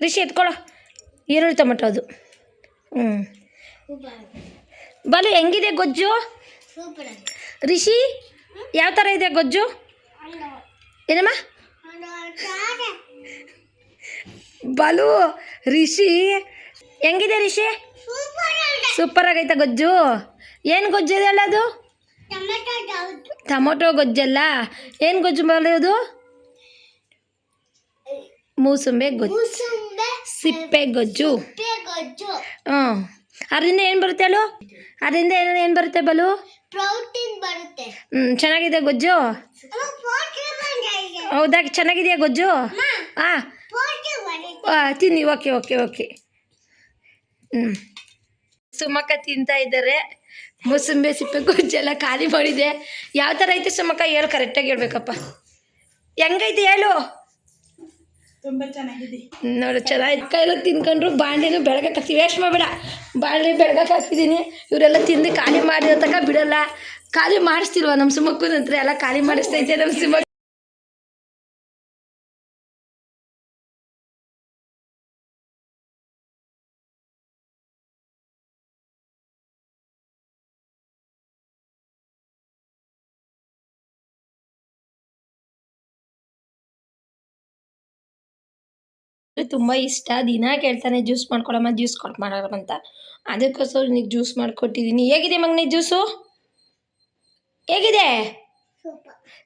ರಿಷಿ ಎತ್ಕೊಳ್ಳೋ ಈರುಳ್ಳಿ ಟೊಮೆಟೊ ಅದು. ಹ್ಞೂ ಬಲು, ಹೆಂಗಿದೆ ಗೊಜ್ಜು? ರಿಷಿ ಯಾವ ಥರ ಇದೆ ಗೊಜ್ಜು? ಏನಮ್ಮ? ಬಲು ರಿಷಿ ಹೆಂಗಿದೆ ರಿಷಿ ಸೂಪರ್ ಆಗೈತೆ ಗೊಜ್ಜು. ಏನು ಗೊಜ್ಜು ಇದೆ ಅಲ್ಲ ಅದು? ಟೊಮೊಟೊ ಗೊಜ್ಜಲ್ಲ ಏನು ಗೊಜ್ಜು ಮಾಡೋದು? ಮೂಸುಂಬೆ ಗೊಜ್ಜು. ಸಿಪ್ಪೆ ಗೊಜ್ಜು. ಹ್ಞೂ. ಅದರಿಂದ ಏನು ಬರುತ್ತೆ ಅಲು? ಅದರಿಂದ ಏನು ಏನು ಬರುತ್ತೆ ಬಲು? ಪ್ರೋಟೀನ್ ಬರುತ್ತೆ. ಹ್ಞೂ ಚೆನ್ನಾಗಿದೆ ಗೊಜ್ಜು? ಹೌದಾ? ಚೆನ್ನಾಗಿದೆಯಾ ಗೊಜ್ಜು? ಹಾಂ ತಿನ್ನಿ ಓಕೆ ಓಕೆ ಓಕೆ. ಹ್ಞೂ. ಸುಮಕ್ಕ ತಿಂತಾ ಇದ್ದಾರೆ. ಮೂಸಂಬೆ ಸಿಪ್ಪೆ ಗೊಜ್ಜೆಲ್ಲ ಖಾಲಿ ಮಾಡಿದೆ. ಯಾವ ಥರ ಐತೆ ಸುಮಕ್ಕ? ಹೇಳು ಕರೆಕ್ಟಾಗಿ ಹೇಳ್ಬೇಕಪ್ಪ. ಹೆಂಗೈತೆ ಹೇಳು? ತುಂಬ ಚೆನ್ನಾಗಿದೆ. ನೋಡು, ಚೆನ್ನಾಗಿ ಕೈಲ ತಿನ್ಕೊಂಡ್ರು ಬಾಂಡೆನೂ ಕಾಸಿ ವೇಸ್ಟ್ ಮಾಡಬೇಡ. ಬಾಂಡೆ ಕಾಸಿದ್ದೀನಿ ಇವರೆಲ್ಲ ತಿಂದು ಖಾಲಿ ಮಾಡಿರೋ ತನಕ ಬಿಡಲ್ಲ. ಖಾಲಿ ಮಾಡಿಸ್ತಿಲ್ವ ನಮ್ಮ ನಂತರ ಎಲ್ಲ ಖಾಲಿ ಮಾಡಿಸ್ತೈತೆ ನಮ್ಮ ಸುಮಕ್ಕ ತುಂಬ ಇಷ್ಟ. ದಿನ ಕೇಳ್ತಾನೆ ಜ್ಯೂಸ್ ಮಾಡ್ಕೊಡಮ್ಮ ಜ್ಯೂಸ್ ಕೊಟ್ಟು ಮಾಡೋಣ ಅಂತ. ಅದಕ್ಕೋಸ್ಕರ ನಿನಗೆ ಜ್ಯೂಸ್ ಮಾಡಿಕೊಟ್ಟಿದ್ದೀನಿ ಹೇಗಿದೆ ಮಗನೇ ಜ್ಯೂಸು? ಹೇಗಿದೆ?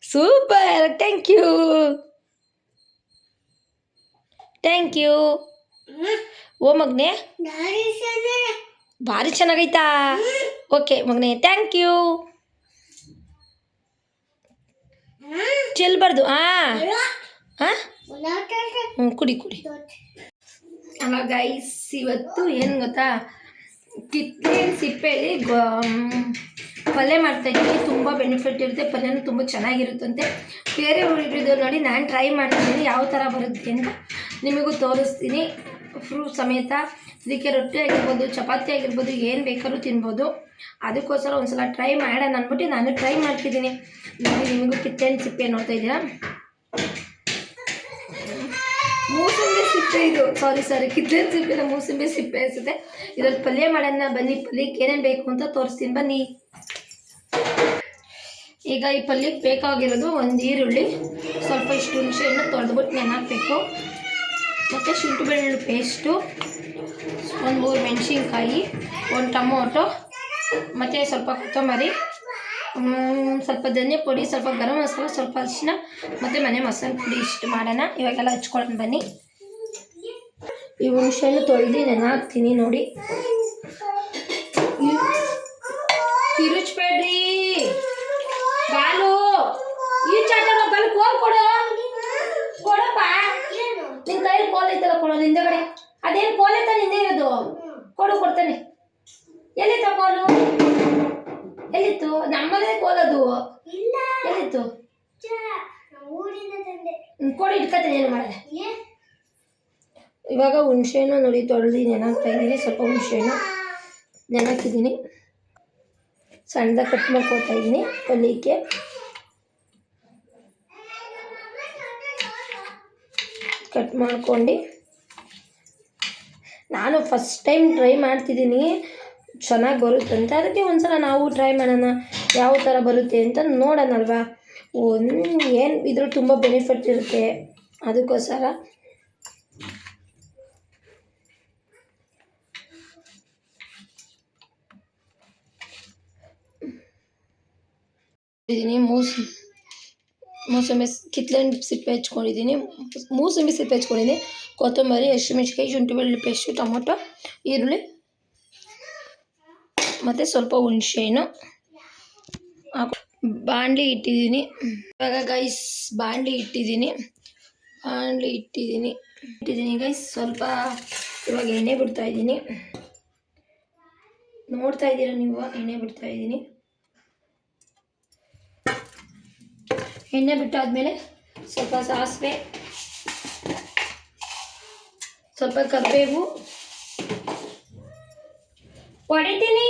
Super. Thank you. Thank you. ಓ ಮಗನೇ. ಭಾರಿ ಚೆನ್ನಾಗೈತಾ? ಓಕೆ ಮಗನೇ ಥ್ಯಾಂಕ್ ಯು. ಚೆಲ್ಬಾರ್ದು ಹಾಂ ಹಾಂ ಹ್ಞೂ ಕುಡಿ ಕುಡಿ. ಅಲ್ಲ ಗೈಸ್ ಇವತ್ತು ಏನು ಗೊತ್ತಾ? ಕಿತ್ತಳೆ ಸಿಪ್ಪೆಯಲ್ಲಿ ಪಲ್ಯ ಮಾಡ್ತಾ ಇದ್ದೀನಿ. ತುಂಬ ಬೆನಿಫಿಟ್ ಇರುತ್ತೆ. ಪಲ್ಯನೂ ತುಂಬ ಚೆನ್ನಾಗಿರುತ್ತಂತೆ ಬೇರೆ ಹುಡುಗರಿದ್ದು ನೋಡಿ, ನಾನು ಟ್ರೈ ಮಾಡ್ತಿದ್ದೀನಿ. ಯಾವ ಥರ ಬರುತ್ತೆ ಅಂತ ನಿಮಗೂ ತೋರಿಸ್ತೀನಿ. ಫ್ರೂಟ್ ಸಮೇತ ಇದಕ್ಕೆ ರೊಟ್ಟಿ ಆಗಿರ್ಬೋದು, ಚಪಾತಿ ಆಗಿರ್ಬೋದು, ಏನು ಬೇಕಾದ್ರೂ ತಿನ್ಬೋದು. ಅದಕ್ಕೋಸ್ಕರ ಒಂದ್ಸಲ ಟ್ರೈ ಮಾಡೋಣ ಅಂದ್ಬಿಟ್ಟು ನಾನು ಟ್ರೈ ಮಾಡ್ತಿದ್ದೀನಿ. ನೋಡಿ, ನಿಮಗೂ ಕಿತ್ತೇನು ಸಿಪ್ಪೆ ನೋಡ್ತಾ ಇದ್ದೀರಾ? ಮೂಸಂಬಿ ಸಿಪ್ಪೆ ಇದು. ಸಾರಿ ಸಾರಿ ಕಿತ್ಲೆ ಸಿಪ್ಪೆ ಮೂಸಂಬಿ ಸಿಪ್ಪೆ ಅನಿಸುತ್ತೆ. ಇದ್ರಲ್ಲಿ ಪಲ್ಯ ಮಾಡೋಣ, ಬನ್ನಿ. ಪಲ್ಯಕ್ಕೆ ಏನೇನು ಬೇಕು ಅಂತ ತೋರಿಸ್ತೀನಿ. ಬನ್ನಿ. ಈಗ ಈ ಪಲ್ಯಕ್ಕೆ ಬೇಕಾಗಿರೋದು ಒಂದು ಈರುಳ್ಳಿ, ಸ್ವಲ್ಪ ಇಷ್ಟು ಹುಣಸೆಹಣ್ಣು ತೊಳೆದ್ಬಿಟ್ಟು ನೆನಾಕಬೇಕು ಮತ್ತು ಶುಂಠಿ ಬೆಳ್ಳುಳ್ಳಿ ಪೇಸ್ಟು ಒಂದು ಮೂರು ಮೆಣಸಿನ್ಕಾಯಿ, ಒಂದು ಟೊಮೊಟೊ, ಮತ್ತು ಸ್ವಲ್ಪ ಕೊತ್ತಂಬರಿ. ಸ್ವಲ್ಪ ಧನಿಯಾ ಪುಡಿ, ಸ್ವಲ್ಪ ಗರಂ ಮಸಾಲ, ಸ್ವಲ್ಪ ಅರಿಶಿನ, ಮತ್ತು ಮನೆ ಮಸಾಲೆ ಪುಡಿ ಇಷ್ಟು ಮಾಡೋಣ. ಇವಾಗೆಲ್ಲ ಹಚ್ಕೊಳ್ಳೋಣ ಬನ್ನಿ. ಈ ಹುಣಸೆಹಣ್ಣು ತೊಳೆದು ನೆನೆ ಹಾಕ್ತೀನಿ ನೋಡಿ. ತಿರುಚ್ಬೇಡ್ರಿ. ಬಾಲು, ಈ ಚಾಟ ಬಂದು ಕೋಲ್ ಕೊಡು. ಕೊಡಪ್ಪ. ಏನು ನಿನ್ ಕೈ ಕೋಲ್ ಐತಲ್ಲ ಕೊಡು ಹಿಂದಗಡೆ ಅದೇನು ಕೋಲ್ ಐತ ನಿಂದೆ ಇರೋದು? ಕೊಡು, ಕೊಡ್ತಾನೆ. ಎಲ್ಲಿ ಕೋಲು? ಎಲ್ಲಿತ್ತು? ನಮ್ಮದೇ ಕೋಲದು. ಇಲ್ಲ. ಎಲ್ಲಿತ್ತು? ಊರಿಂದ ತಂದೆ. ಕೊಡಿ ಇಟ್ಕೊತೀನಿ ಏನು ಮಾಡಿದೆ ಇವಾಗ ಹುಣಸೆಹಣ್ಣು ನೋಡಿ ತೊಳೆದು ನೆನಾಕ್ತಾ ಇದ್ದೀನಿ. ಸ್ವಲ್ಪ ಹುಣಸೆಹಣ್ಣು ನೆನಾಕಿದ್ದೀನಿ ಸಣ್ಣದಾಗಿ ಕಟ್ ಮಾಡ್ಕೊತಾ ಇದ್ದೀನಿ ಪಲ್ಯಕ್ಕೆ ಕಟ್ ಮಾಡ್ಕೊಂಡು ನಾನು ಫಸ್ಟ್ ಟೈಮ್ ಟ್ರೈ ಮಾಡ್ತಿದ್ದೀನಿ. ಚೆನ್ನಾಗಿ ಅಂತ ಅದಕ್ಕೆ ಒಂದ್ಸಲ ನಾವು ಟ್ರೈ ಮಾಡೋಣ, ಯಾವ ಥರ ಬರುತ್ತೆ ಅಂತ ನೋಡೋಣಲ್ವಾ? ಒಂದು ಏನು ಇದ್ರಲ್ಲಿ ತುಂಬ ಬೆನಿಫಿಟ್ ಇರುತ್ತೆ. ಅದಕ್ಕೋಸ್ಕರ. ಇದ್ದೀನಿ, ಮೂಸ್, ಮೂಸಂಬಿ ಕಿತ್ಲೆ ಸಿಪ್ಪೆ ಹಚ್ಕೊಂಡಿದ್ದೀನಿ ಮೂಸಂಬಿ ಸಿಪ್ಪೆ ಹಚ್ಕೊಂಡಿದ್ದೀನಿ ಕೊತ್ತಂಬರಿ ಹಸಿಮೆಣ್ಸಿಕಾಯಿ ಶುಂಠಿ ಬೆಳ್ಳುಳ್ಳಿ ಪೇಸ್ಟು ಟೊಮೊಟೊ, ಈರುಳ್ಳಿ. ಮತ್ತು ಸ್ವಲ್ಪ ಹುಣಸೆಹಣ್ಣು ಹಾಕು. ಬಾಣಲಿ ಇಟ್ಟಿದ್ದೀನಿ. ಇವಾಗ ಗೈಸ್ ಬಾಣಲಿ ಇಟ್ಟಿದ್ದೀನಿ. ಬಾಣಲಿ ಇಟ್ಟಿದ್ದೀನಿ. ಇಟ್ಟಿದ್ದೀನಿ ಗೈಸ್ ಸ್ವಲ್ಪ ಇವಾಗ ಎಣ್ಣೆ ಬಿಡ್ತಾ ಇದ್ದೀನಿ. ನೋಡ್ತಾ ಇದ್ದೀರಾ ನೀವು? ಎಣ್ಣೆ ಬಿಡ್ತಾ ಇದ್ದೀನಿ. ಎಣ್ಣೆ ಬಿಟ್ಟಾದ್ಮೇಲೆ ಸ್ವಲ್ಪ ಸಾಸಿವೆ, ಸ್ವಲ್ಪ ಕರಿಬೇವು ಹೊಡಿತೀನಿ.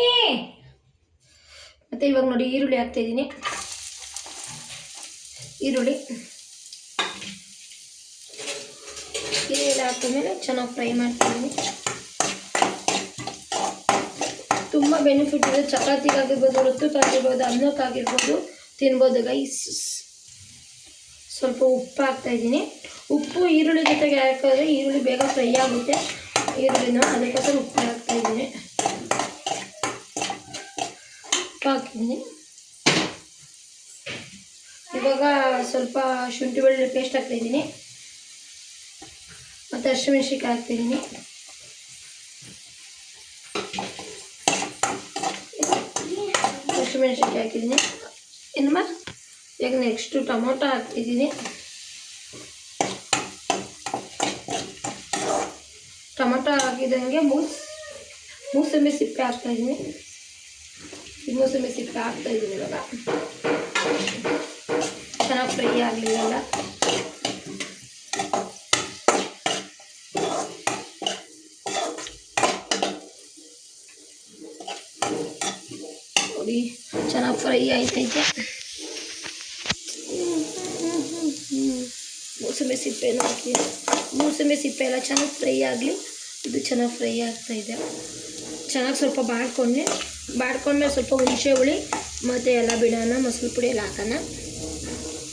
ಮತ್ತು ಇವಾಗ ನೋಡಿ ಈರುಳ್ಳಿ ಹಾಕ್ತಾಯಿದ್ದೀನಿ ಈರುಳ್ಳಿ. ಈರುಳ್ಳಿ ಹಾಕಿದ್ಮೇಲೆ ಚೆನ್ನಾಗಿ ಫ್ರೈ ಮಾಡ್ತೀನಿ ತುಂಬ ಬೆನಿಫಿಟ್ ಇದೆ. ಚಪಾತಿಗಾಗಿರ್ಬೋದು ರೊತ್ತಕ್ಕಾಗಿರ್ಬೋದು ಅನ್ನಕ್ಕಾಗಿರ್ಬೋದು ತಿನ್ಬೋದು ಗೈಸ್ ಸ್ವಲ್ಪ ಉಪ್ಪು ಹಾಕ್ತಾ ಇದ್ದೀನಿ. ಉಪ್ಪು, ಈರುಳ್ಳಿ ಜೊತೆಗೆ ಹಾಕಿದ್ರೆ ಈರುಳ್ಳಿ ಬೇಗ ಫ್ರೈ ಆಗುತ್ತೆ. ಈರುಳ್ಳಿನ ಅದಕ್ಕೋಸ್ಕರ ಉಪ್ಪು ಹಾಕ್ತಾ ಇದ್ದೀನಿ. ಉಪ್ಪು ಹಾಕಿದ್ದೀನಿ ಇವಾಗ ಸ್ವಲ್ಪ ಶುಂಠಿ ಬೆಳ್ಳುಳ್ಳಿ ಪೇಸ್ಟ್ ಹಾಕ್ತಿದ್ದೀನಿ ಮತ್ತು ಹಸಿಮೆಣ್ಸಿನ್ಕಾಯಿ ಹಾಕ್ತಿದ್ದೀನಿ ಹಸಿಮೆಣ್ಸಿನ್ಕಾಯಿ ಹಾಕಿದ್ದೀನಿ. ಇನ್ನು ಮಾ ಈಗ ನೆಕ್ಸ್ಟು ಟೊಮೊಟೊ ಹಾಕ್ತಿದ್ದೀನಿ. ಟೊಮೊಟೊ ಹಾಕಿದಂಗೆ ಮೂಸ್ ಮೂಸಂಬಿ ಸಿಪ್ಪೆ ಹಾಕ್ತಾಯಿದ್ದೀನಿ ಈ ಮೂಸಂಬಿ ಸಿಪ್ಪೆ ಹಾಕ್ತಾಯಿದ್ದೀನಿ ಇವಾಗ ಚೆನ್ನಾಗಿ ಫ್ರೈ ಆಗಲಿಲ್ಲ ನೋಡಿ ಚೆನ್ನಾಗಿ ಫ್ರೈ ಆಯ್ತೈತೆ ಮೂಸಂಬಿ ಸಿಪ್ಪೆನ ಹಾಕಿ ಮೂಸಂಬಿ ಸಿಪ್ಪೆ ಎಲ್ಲ ಚೆನ್ನಾಗಿ ಫ್ರೈ ಆಗಲಿ ಇದು. ಚೆನ್ನಾಗಿ ಫ್ರೈ ಆಗ್ತಾಯಿದೆ ಚೆನ್ನಾಗಿ ಸ್ವಲ್ಪ ಬಾಡ್ಕೊಂಡೆ ಬಾಡ್ಕೊಂಡ್ಮೇಲೆ ಸ್ವಲ್ಪ ಹುಣಸೆ ಹುಳಿ, ಮತ್ತು ಎಲ್ಲ ಬಿಡೋಣ ಮೊಸರು ಪುಡಿ ಎಲ್ಲ ಹಾಕೋಣ.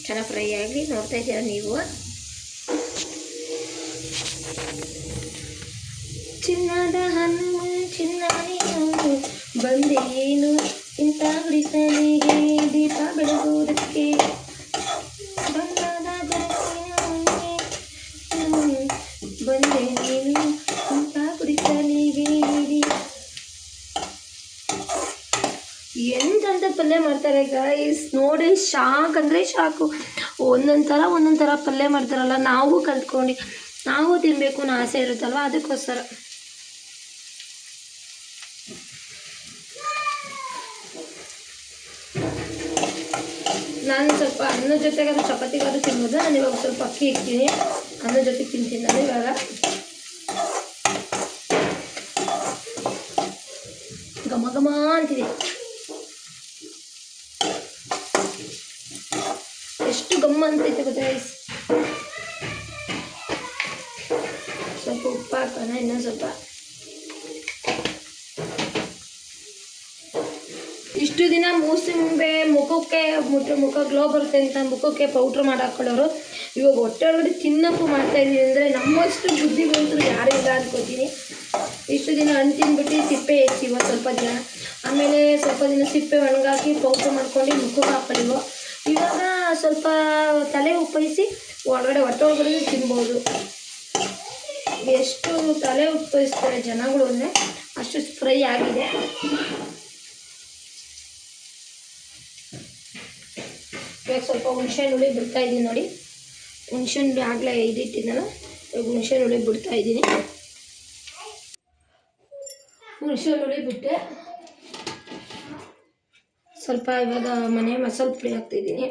ಚೆನ್ನಾಗಿ ಫ್ರೈ ಆಗಲಿ ನೋಡ್ತಾ ಇದ್ದೀರಾ ನೀವು? ಚಿನ್ನದ ಹಣ್ಣು ಚಿನ್ನ ಬಂದೇನು? ಇಂಥ ಬಿಡಿಸಲಿಗೆ ದೀಪ ಬೆಳಗುವುದಕ್ಕೆ ಬಣ್ಣದ ಬೆಳಕಿನ ಹೊಂಗೆ, ಹ್ಮ್, ಬಂದೆ ನೀನು ಇಂಥ ಗುಡಿಸಲಿಗೆ ಎಂತೆಂಥ ಪಲ್ಯ ಮಾಡ್ತಾರೆ ಗೈಸ್ ನೋಡಿ ಶಾಕ್ ಅಂದರೆ ಶಾಕು. ಒಂದೊಂದು ಥರ ಒಂದೊಂದು ಥರ ಪಲ್ಯ ಮಾಡ್ತಾರಲ್ಲ, ನಾವು ಕಲ್ತ್ಕೊಂಡು, ನಾವು ತಿನ್ನಬೇಕು ಅನ್ನೋ ಆಸೆ ಇರುತ್ತಲ್ವ? ಅದಕ್ಕೋಸ್ಕರ. ನಾನು ಸ್ವಲ್ಪ ಅನ್ನದ ಜೊತೆಗಾದ್ರೂ ಚಪಾತಿಗಾದ್ರೂ ತಿನ್ಬೋದು? ನಾನು ಇವಾಗ ಸ್ವಲ್ಪ ಅಕ್ಕಿ ಇಕ್ತೀನಿ. ಅನ್ನ ಜೊತೆ ತಿಂತೀನಿ ನಾನು ಇವಾಗ. ಘಮ ಘಮ ಅಂತಿದೆ. ಗಮ್ಮ ಅಂತೈತೆ? ಸ್ವಲ್ಪ ಉಪ್ಪು ಹಾಕೋಣ ಇನ್ನೊಂದು ಸ್ವಲ್ಪ ಇಷ್ಟು ದಿನ ಮೂಸಂಬೆ ಮುಖಕ್ಕೆ ಮುಟ್ಟ ಮುಖ ಗ್ಲೋ ಬರುತ್ತೆ ಅಂತ ಮುಖಕ್ಕೆ ಪೌಡ್ರ್ ಮಾಡಿ ಹಾಕೊಳ್ಳೋರು ಇವಾಗ ಹೊಟ್ಟೆ ಒಳಗಡೆ ತಿನ್ನಪ್ಪು ಮಾಡ್ತಾ ಇದೀನಿ ಅಂದರೆ ನಮ್ಮಷ್ಟು ಬುದ್ಧಿವಂತರು ಯಾರು ಇಲ್ಲ ಅನ್ಕೋತೀನಿ. ಇಷ್ಟು ದಿನ ಹಣ್ಣು ತಿಂದ್ಬಿಟ್ಟು ಸಿಪ್ಪೆ ಎತ್ತಿವ ಸ್ವಲ್ಪ ದಿನ. ಆಮೇಲೆ ಸ್ವಲ್ಪ ದಿನ ಸಿಪ್ಪೆ ಒಣಗಾಕಿ ಪೌಡ್ರ್ ಮಾಡ್ಕೊಂಡು ಮುಖಕ್ಕೆ ಹಾಕೊಳ್ಳಿವು. ಸ್ವಲ್ಪ ತಲೆ ಉಪ್ಪಿಸಿ ಒಳಗಡೆ ಹೊಟ್ಟೆ ಒಳಗಡೆ ತಿನ್ಬೋದು. ಎಷ್ಟು ತಲೆ ಉಪ್ಪಯಿಸ್ತಾರೆ ಜನಗಳು ಅಂದರೆ ಅಷ್ಟು ಫ್ರೈ ಆಗಿದೆ. ಇವಾಗ ಸ್ವಲ್ಪ ಹುಣಸೆ ಹುಳಿ ಬಿಡ್ತಾ ಇದ್ದೀನಿ ನೋಡಿ. ಹುಣಸೆ ಹುಳಿ ಆಗಲೇ ಇದಿಟ್ಟಿದ್ದಲ್ಲ ಇವಾಗ ಹುಣಸೆ ಹುಳಿ ಬಿಡ್ತಾ ಇದ್ದೀನಿ. ಹುಣಸೆ ಹುಳಿ ಬಿಟ್ಟೆ. ಸ್ವಲ್ಪ ಇವಾಗ ಮನೆ ಮಸಾಲೆ ಪುಡಿ ಹಾಕ್ತಿದ್ದೀನಿ.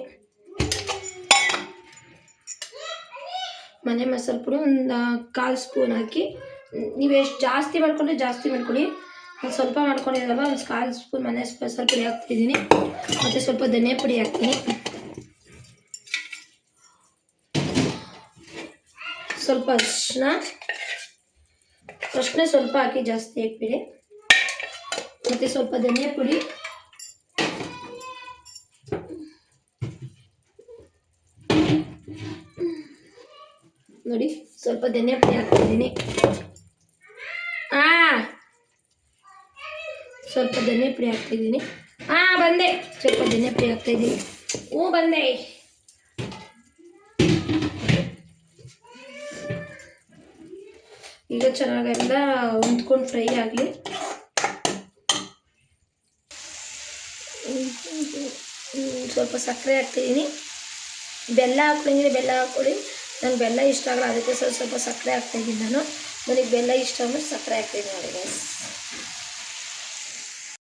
ಮನೆ ಮಸಾಲೆ ಪುಡಿ ಒಂದು ಕಾಲು ಸ್ಪೂನ್ ಹಾಕಿ, ನೀವು ಎಷ್ಟು ಜಾಸ್ತಿ ಮಾಡ್ಕೊಂಡ್ರೆ ಜಾಸ್ತಿ ಮಾಡ್ಕೊಳ್ಳಿ ಒಂದು ಸ್ವಲ್ಪ ಮಾಡ್ಕೊಂಡಿರಲ್ಲ ಒಂದು ಕಾಲು ಸ್ಪೂನ್ ಮನೆ ಮಸಾಲೆ ಪುಡಿ ಹಾಕ್ತಿದ್ದೀನಿ. ಮತ್ತು ಸ್ವಲ್ಪ ಧನಿಯಾ ಪುಡಿ ಹಾಕ್ತೀನಿ. ಸ್ವಲ್ಪ ಅರ್ಶಿನ ಅರ್ಶಿನ ಸ್ವಲ್ಪ ಹಾಕಿ ಜಾಸ್ತಿ ಹಾಕ್ಬಿಡಿ. ಮತ್ತು ಸ್ವಲ್ಪ ಧನಿಯಾ ಪುಡಿ. ಸ್ವಲ್ಪ ಧನಿಯಾ ಪುಡಿ ಹಾಕ್ತಿದ್ದೀನಿ. ಹಾಂ ಸ್ವಲ್ಪ ಧನಿಯಾ ಪುಡಿ ಹಾಕ್ತಿದ್ದೀನಿ. ಹಾಂ ಬಂದೆ. ಸ್ವಲ್ಪ ಬೆಣ್ಣೆ ಪುಡಿ ಹಾಕ್ತಾಯಿದ್ದೀನಿ ಹ್ಞೂ ಬಂದೆ. ಈಗ ಚೆನ್ನಾಗೆಲ್ಲ ಹೊಂದ್ಕೊಂಡು ಫ್ರೈ ಆಗಲಿ. ಸ್ವಲ್ಪ ಸಕ್ಕರೆ ಹಾಕ್ತಿದ್ದೀನಿ. ಬೆಲ್ಲ ಹಾಕ್ಕೊಂಡ್ರೆ ಬೆಲ್ಲ ಹಾಕ್ಕೊಳ್ಳಿ ನಂಗೆ ಬೆಲ್ಲ ಇಷ್ಟ ಆಗಲ್ಲ, ಅದಕ್ಕೆ ಸ್ವಲ್ಪ ಸ್ವಲ್ಪ ಸಕ್ಕರೆ ಹಾಕ್ತಾಯಿದ್ದೀನಿ ನಾನು. ನನಗೆ ಬೆಲ್ಲ ಇಷ್ಟ ಅಂದ್ರೆ ಸಕ್ಕರೆ ಹಾಕ್ತೀನಿ ನೋಡಿ ಗೈಸ್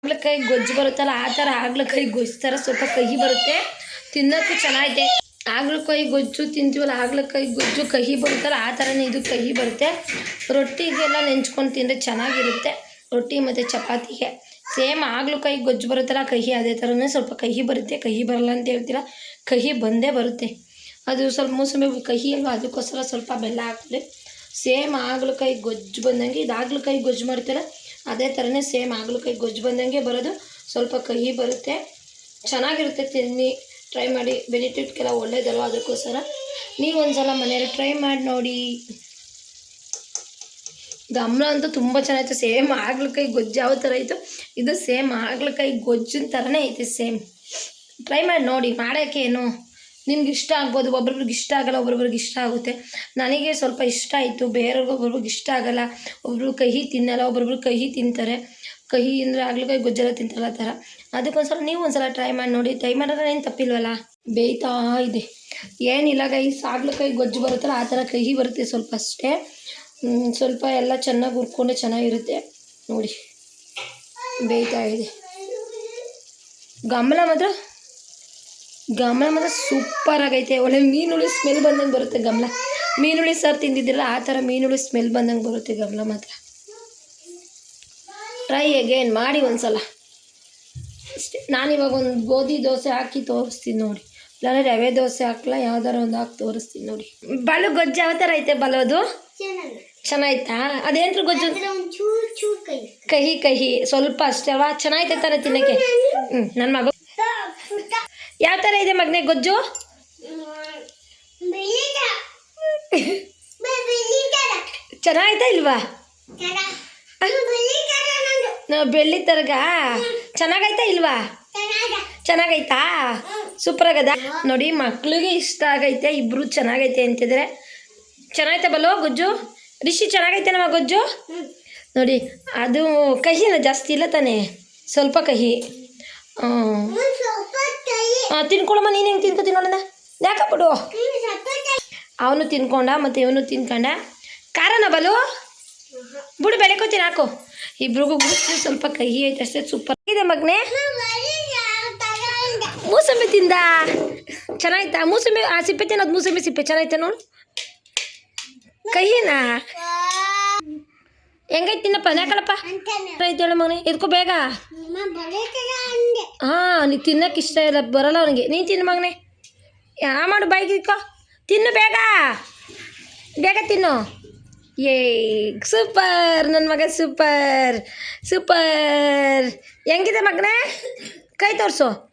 ಹಾಗಲಕಾಯಿ ಗೊಜ್ಜು ಬರುತ್ತಲ್ಲ, ಆ ಥರ ಹಾಗಲಕಾಯಿ ಗೊಜ್ಜು ಥರ ಸ್ವಲ್ಪ ಕಹಿ ಬರುತ್ತೆ. ತಿನ್ನೋಕ್ಕೂ ಚೆನ್ನಾಗಿದೆ. ಹಾಗಲಕಾಯಿ ಗೊಜ್ಜು ತಿಂತೀವಲ್ಲ, ಹಾಗಲಕಾಯಿ ಗೊಜ್ಜು ಕಹಿ ಬರುತ್ತಲ್ಲ, ಆ ಥರನೇ ಇದು ಕಹಿ ಬರುತ್ತೆ. ರೊಟ್ಟಿಗೆಲ್ಲ ನೆಂಚ್ಕೊಂಡು ತಿಂದರೆ ಚೆನ್ನಾಗಿರುತ್ತೆ. ರೊಟ್ಟಿ ಮತ್ತು ಚಪಾತಿಗೆ. ಸೇಮ್ ಹಾಗಲಕಾಯಿ ಗೊಜ್ಜು ಬರುತ್ತಲ್ಲ, ಕಹಿ ಅದೇ ಥರನೇ ಸ್ವಲ್ಪ ಕಹಿ ಬರುತ್ತೆ. ಕಹಿ ಬರಲ್ಲ ಅಂತ ಹೇಳ್ತೀರ? ಕಹಿ ಬಂದೇ ಬರುತ್ತೆ. ಅದು ಸ್ವಲ್ಪ ಮೂಸಂಬಿ ಕಹಿ ಅಲ್ವಾ? ಅದಕ್ಕೋಸ್ಕರ ಸ್ವಲ್ಪ ಬೆಲ್ಲ ಹಾಕ್ತಾರೆ ಸೇಮ್ ಹಾಗಲಕಾಯಿ ಗೊಜ್ಜು ಬಂದಂಗೆ, ಇದು ಗೊಜ್ಜು ಮಾಡ್ತಾರೆ? ಅದೇ ಥರನೇ ಸೇಮ್ ಹಾಗಲಕಾಯಿ ಗೊಜ್ಜು ಬಂದಂಗೆ ಬರೋದು. ಸ್ವಲ್ಪ ಕಹಿ ಬರುತ್ತೆ. ಚೆನ್ನಾಗಿರುತ್ತೆ ತಿನ್ನಿ. ಟ್ರೈ ಮಾಡಿ. ಬೆನಿಫಿಟ್ಗೆಲ್ಲ ಒಳ್ಳೇದಲ್ವ ಅದಕ್ಕೋಸ್ಕರ? ನೀವು ಒಂದ್ಸಲ ಮನೆಯಲ್ಲಿ ಟ್ರೈ ಮಾಡಿ ನೋಡಿ. ಗಮನ ಅಂತೂ ತುಂಬ ಚೆನ್ನಾಗಿತ್ತು. ಸೇಮ್ ಹಾಗಲಕಾಯಿ ಗೊಜ್ಜು ಯಾವ ಥರ ಇತ್ತು? ಇದು ಸೇಮ್ ಹಾಗಲಕಾಯಿ ಗೊಜ್ಜಿನ ಥರನೇ ಐತೆ, ಸೇಮ್. ಟ್ರೈ ಮಾಡಿ ನೋಡಿ. ಮಾಡೋಕ್ಕೆ ಏನು? ನಿಮ್ಗೆ ಇಷ್ಟ ಆಗ್ಬೋದು, ಒಬ್ರೊಬ್ರಿಗೆ ಇಷ್ಟ ಆಗಲ್ಲ, ಒಬ್ರೊಬ್ರಿಗೆ ಇಷ್ಟ ಆಗುತ್ತೆ. ನನಗೆ ಸ್ವಲ್ಪ ಇಷ್ಟ ಆಯಿತು, ಬೇರೆಯವ್ರಿಗೆ ಒಬ್ರೊಬ್ರಿಗೆ ಇಷ್ಟ ಆಗಲ್ಲ. ಒಬ್ರು ಕಹಿ ತಿನ್ನಲ್ಲ, ಒಬ್ರೊಬ್ರು ಕಹಿ ತಿಂತಾರೆ. ಕಹಿ ಅಂದರೆ ಕೈ ಗೊಜ್ಜೆಲ್ಲ ತಿಂತಾರಲ್ಲ ಆ ಥರ. ಅದಕ್ಕೊಂದ್ಸಲ ನೀವು ಒಂದ್ಸಲ ಟ್ರೈ ಮಾಡಿ ನೋಡಿ. ಟ್ರೈ ಮಾಡಿದ್ರೆ ಏನು ತಪ್ಪಿಲ್ವಲ್ಲ? ಬೇಯ್ತಾ ಇದೆ. ಏನಿಲ್ಲ ಗೈಸ್ ಕೈ ಗೊಜ್ಜು ಬರುತ್ತಲ್ಲ, ಆ ಥರ ಕಹಿ ಬರುತ್ತೆ ಸ್ವಲ್ಪ ಅಷ್ಟೇ. ಸ್ವಲ್ಪ ಎಲ್ಲ ಚೆನ್ನಾಗಿ ಹುರ್ಕೊಂಡೆ ಚೆನ್ನಾಗಿರುತ್ತೆ. ನೋಡಿ, ಬೇಯ್ತಾ ಇದೆ. ಗಮಲ ಮಾತ್ರ ಗಮಲ ಮಾತ್ರ ಸೂಪರ್ ಆಗೈತೆ. ಒಳ್ಳೆ ಮೀನುಳಿ ಸ್ಮೆಲ್ ಬಂದಂಗೆ ಬರುತ್ತೆ ಗಮಲ ಮೀನುಳಿ ಸಾರು ತಿಂದಿದ್ದಿರಲ್ಲ ಆ ಥರ ಮೀನುಳಿ ಸ್ಮೆಲ್ ಬಂದಂಗೆ ಬರುತ್ತೆ ಗಮಲ ಮಾತ್ರ. ಟ್ರೈ ಅಗೇನ್ ಮಾಡಿ ಒಂದ್ಸಲ. ಅಷ್ಟೇ ನಾನಿವಾಗ ಒಂದು ಗೋಧಿ ದೋಸೆ ಹಾಕಿ ತೋರಿಸ್ತೀನಿ ನೋಡಿ. ಇಲ್ಲ ರವೆ ದೋಸೆ ಹಾಕಲ್ಲ ಯಾವ್ದಾರ ಒಂದು ಹಾಕಿ ತೋರಿಸ್ತೀನಿ ನೋಡಿ. ಬಲು ಗೊಜ್ಜು ಯಾವ ಥರ ಐತೆ ಬಲೋದು ಚೆನ್ನಾಯ್ತಾ? ಅದೇನ್ರ ಗೊಜ್ಜು? ಒಂದ್ ಕಹಿ. ಕಹಿ ಸ್ವಲ್ಪ ಅಷ್ಟೇ ಅಲ್ವಾ ಚೆನ್ನಾಗೈತೆ ತಾನೆ ತಿನ್ನಕ್ಕೆ? ಹ್ಞೂ ನನ್ನ ಮಗ ಯಾವ ಥರ ಇದೆ ಮಗನೇ ಗೊಜ್ಜು? ಚೆನ್ನಾಗಿದೆ ಇಲ್ವಾ? ತರ ಬೆಳ್ಳಿ ತರಗ. ಚೆನ್ನಾಗೈತಾ ಇಲ್ವಾ? ಚೆನ್ನಾಗ. ಚೆನ್ನಾಗೈತಾ? ಸೂಪರ್ ಆಗದ? ನೋಡಿ ಮಕ್ಳಿಗೆ ಇಷ್ಟ ಆಗೈತೆ ಇಬ್ರು ಚೆನ್ನಾಗೈತೆ ಅಂತಿದ್ರೆ. ಚೆನ್ನಾಗೈತೆ ಬಲ್ವ ಗೊಜ್ಜು? ರಿಷಿ ಚೆನ್ನಾಗೈತೆ ನಮ್ಮ ಗೊಜ್ಜು ನೋಡಿ ಅದು ಕಹಿನ ಜಾಸ್ತಿ ಇಲ್ಲ ತಾನೆ? ಸ್ವಲ್ಪ ಕಹಿ. ತಿನ್ಕೊಳಮ್ಮ, ನೀನು ಹೆಂಗೆ ತಿನ್ಕೊ ತಿನ್ನೋಣ ಯಾಕಪ್ಪಡು ಅವನು ತಿನ್ಕೊಂಡ ಮತ್ತು ಇವನು ತಿನ್ಕೊಂಡ. ಖಾರನ ಬಲು? ಬಿಡು ಬೆಳಕೋತೀನಿ ಹಾಕು. ಇಬ್ರಿಗೂ ಗುಡಿಸಿ ಸ್ವಲ್ಪ ಕಹಿ ಐತೆ, ಅಷ್ಟೇ ಸೂಪರ್ ಇದೆ ಮಗನೇ? ಮೂಸಂಬಿ ತಿಂದ? ಚೆನ್ನಾಗಿತ್ತಾ? ಮೂಸಂಬಿ, ಆ ಸಿಪ್ಪೆ ತಿನ್ನೋದು ಮೂಸಂಬಿ ಸಿಪ್ಪೆ ಚೆನ್ನಾಗಿತ್ತ ನೋಡು? ಕಹಿನಾ? ಹೆಂಗೈತೆ ತಿನ್ನಪ್ಪ ಯಾಕಳಪ್ಪ ಅಂತಾನೆ. ಐತೆ ಹೇಳು ಮಗನೇ ಇದಕ್ಕೂ ಬೇಗ. ಹಾಂ ನೀ ತಿನ್ನಕ್ಕೆ ಇಷ್ಟ ಇಲ್ಲ ಬರಲ್ಲ ಅವನಿಗೆ. ನೀನು ತಿನ್ನು ಮಗನೇ. ಯಾ ಮಾಡು ಬೈಕ್ ಇಕ್ಕೋ. ತಿನ್ನು ಬೇಗ. ಬೇಗ ತಿನ್ನು. ಏ ಸೂಪರ್ ನನ್ನ ಮಗ ಸೂಪರ್. ಸೂಪರ್. ಹೆಂಗಿದೆ ಮಗನೇ? ಕೈ ತೋರಿಸು.